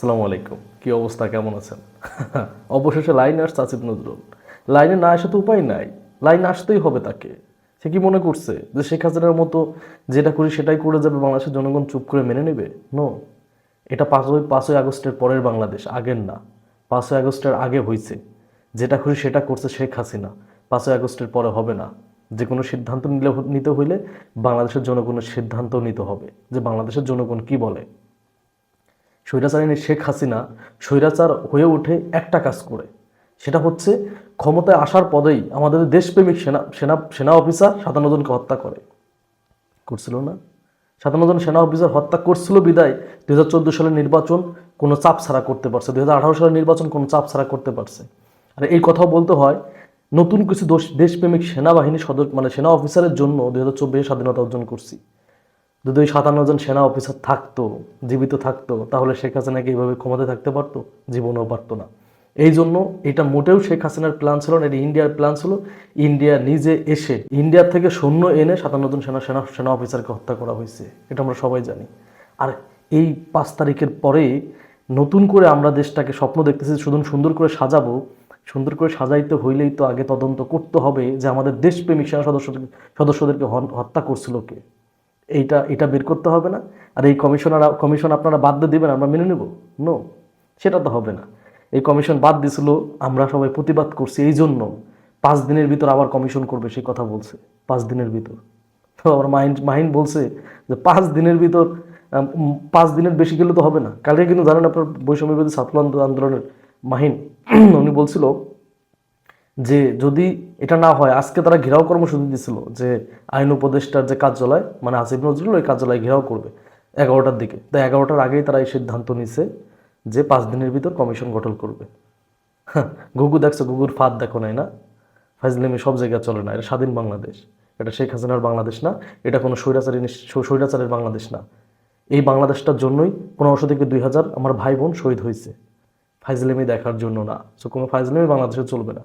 আসসালামু আলাইকুম। কি অবস্থা? কেমন আছেন? অবশেষে লাইন আসছে আসিফ নজরুল। লাইনে না আসে তো উপায় নাই। লাইন আসতেই হবে তাকে। সে কি মনে করছে যে শেখ হাসিনার মতো যেটা করি সেটাই করে যাবে বাংলাদেশের জনগণ চুপ করে মেনে নেবে? নো এটা পাঁচই পাঁচই আগস্টের পরের বাংলাদেশ, আগের না। পাঁচই আগস্টের আগে হয়েছে যেটা করি সেটা করছে শেখ হাসিনা। পাঁচই আগস্টের পরে হবে না। যে কোনো সিদ্ধান্ত নিলে, নিতে হইলে বাংলাদেশের জনগণের সিদ্ধান্ত নিতে হবে। যে বাংলাদেশের জনগণ কি বলে? স্বৈরাচারিণী শেখ হাসিনা স্বৈরাচার হয়ে ওঠে একটা কাজ করে। সেটা হচ্ছে ক্ষমতায় আসার পরেই আমাদের দেশপ্রেমিক সেনা সেনা সেনা অফিসার সাতান্ন হত্যা করে। করছিল না। সাতান্ন সেনা অফিসার হত্যা করছিল বিদায় দুই হাজার চোদ্দ সালের নির্বাচন কোনো চাপ ছাড়া করতে পারছে। দুই হাজার আঠারো সালের নির্বাচন কোনো চাপ ছাড়া করতে পারছে। আর এই কথাও বলতে হয়, নতুন কিছু দেশপ্রেমিক সেনাবাহিনী সদস্য মানে সেনা অফিসারের জন্য দুই হাজার চব্বিশে স্বাধীনতা অর্জন করছি। যদি ওই সাতান্ন জন সেনা অফিসার থাকতো, জীবিত থাকতো, তাহলে শেখ হাসিনাকে এইভাবে ক্ষমতায় থাকতে পারতো? জীবনেও পারতো না। এই জন্য এটা মোটেও শেখ হাসিনার প্ল্যান ছিল না, এটা ইন্ডিয়ার প্ল্যান ছিল। ইন্ডিয়া নিজে এসে, ইন্ডিয়ার থেকে সৈন্য এনে সাতান্ন জন সেনা সেনা সেনা অফিসারকে হত্যা করা হয়েছে। এটা আমরা সবাই জানি। আর এই পাঁচ তারিখের পরে নতুন করে আমরা দেশটাকে স্বপ্ন দেখতেছি, শুধু সুন্দর করে সাজাবো। সুন্দর করে সাজাইতে হইলেই তো আগে তদন্ত করতে হবে যে আমাদের দেশপ্রেমিক সেনা সদস্য সদস্যদেরকে হত্যা করছিল কে। এইটা, এটা বের করতে হবে না। আর এই কমিশনার কমিশন আপনারা বাদ দিয়ে দেবেন, আমরা মেনে নেব? নো সেটা তো হবে না। এই কমিশন বাদ দিছিল, আমরা সবাই প্রতিবাদ করছি, এই জন্য পাঁচ দিনের ভিতর আবার কমিশন করবে, সেই কথা বলছে, পাঁচ দিনের ভিতর। তো আমার মাহিন মাহিন বলছে যে পাঁচ দিনের ভিতর পাঁচ দিনের বেশি গেলে তো হবে না। কালকে কিন্তু জানেন আপনার বৈষম্য বিরোধী ছাত্র আন্দোলনের মাহিন উনি বলছিল যে যদি এটা না হয়, আজকে তারা ঘেরাও কর্মসূচি দিছিল যে আইন উপদেষ্টার যে কার্যালয় মানে আসিফ নজরুল ওই কার্যালয় ঘেরাও করবে এগারোটার দিকে। তো এগারোটার আগেই তারা এই সিদ্ধান্ত নিছে যে পাঁচ দিনের ভিতর কমিশন গঠন করবে। গুগু দেখছ গুগুর ফাঁদ দেখো নাই না? ফাইজলিমি সব জায়গায় চলে না, এটা স্বাধীন বাংলাদেশ। এটা শেখ হাসিনার বাংলাদেশ না, এটা কোনো স্বৈরাচারী স্বৈরাচারের বাংলাদেশ না। এই বাংলাদেশটার জন্যই পনেরোশো থেকে দুই হাজার আমার ভাই বোন শহীদ হয়েছে ফাইজলেমি দেখার জন্য না। সো কোনো ফাইজলেমি বাংলাদেশে চলবে না।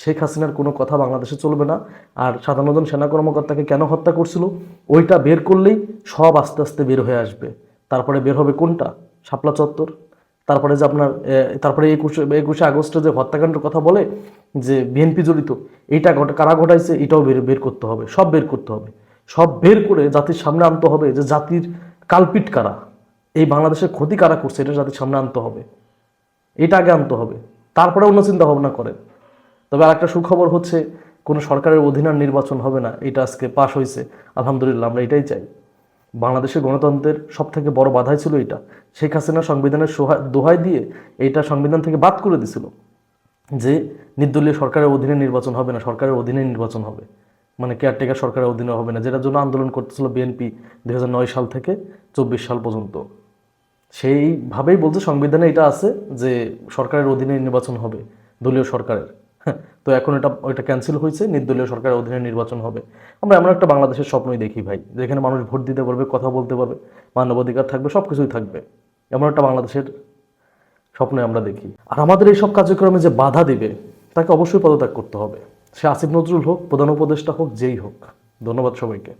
শেখ হাসিনার কোনো কথা বাংলাদেশে চলবে না। আর সাতান্ন জন সেনা কর্মকর্তাকে কেন হত্যা করছিল? ওইটা বের করলেই সব আস্তে আস্তে বের হয়ে আসবে। তারপরে বের হবে কোনটা? শাপলা চত্বর। তারপরে যে আপনার তারপরে একুশে একুশে আগস্টে যে হত্যাকাণ্ডের কথা বলে, যে বিএনপি জড়িত, এইটা কারা ঘটাইছে, এটাও বের বের করতে হবে। সব বের করতে হবে। সব বের করে জাতির সামনে আনতে হবে যে জাতির কালপিট কারা। এই বাংলাদেশের ক্ষতি কারা করছে, এটা জাতির সামনে আনতে হবে। এটা আগে আনতে হবে। তারপরে অন্য চিন্তা ভাবনা করেন। তবে আরেকটা সুখবর হচ্ছে, কোনো সরকারের অধীনার নির্বাচন হবে না। এটা আজকে পাশ হয়েছে। আলহামদুলিল্লাহ, আমরা এটাই চাই। বাংলাদেশের গণতন্ত্রের সব থেকে বড় বাধাই ছিল এটা। শেখ হাসিনা সংবিধানের দোহাই দিয়ে এইটা সংবিধান থেকে বাদ করে দিছিল যে, নির্দলীয় সরকারের অধীনে নির্বাচন হবে না, সরকারের অধীনে নির্বাচন হবে। মানে কেয়ারটেকার সরকারের অধীনে হবে না। যেটার জন্য আন্দোলন করতেছিল বিএনপি দু হাজার নয় সাল থেকে চব্বিশ সাল পর্যন্ত। সেইভাবেই বলছে সংবিধানে এটা আছে যে, সরকারের অধীনে নির্বাচন হবে, দলীয় সরকারের। তো এখন এটা, ওইটা ক্যান্সেল হয়েছে, নির্দলীয় সরকারের অধীনে নির্বাচন হবে। আমরা এমন একটা বাংলাদেশের স্বপ্নই দেখি ভাই, যেখানে মানুষ ভোট দিতে পারবে, কথা বলতে পারবে, মানবাধিকার থাকবে সব কিছুই থাকবে। এমন একটা বাংলাদেশের স্বপ্নে আমরা দেখি। আর আমাদের এই সব কার্যক্রমে যে বাধা দেবে, তাকে অবশ্যই পদত্যাগ করতে হবে। সে আসিফ নজরুল হোক, প্রধান উপদেষ্টা হোক, যেই হোক। ধন্যবাদ সবাইকে।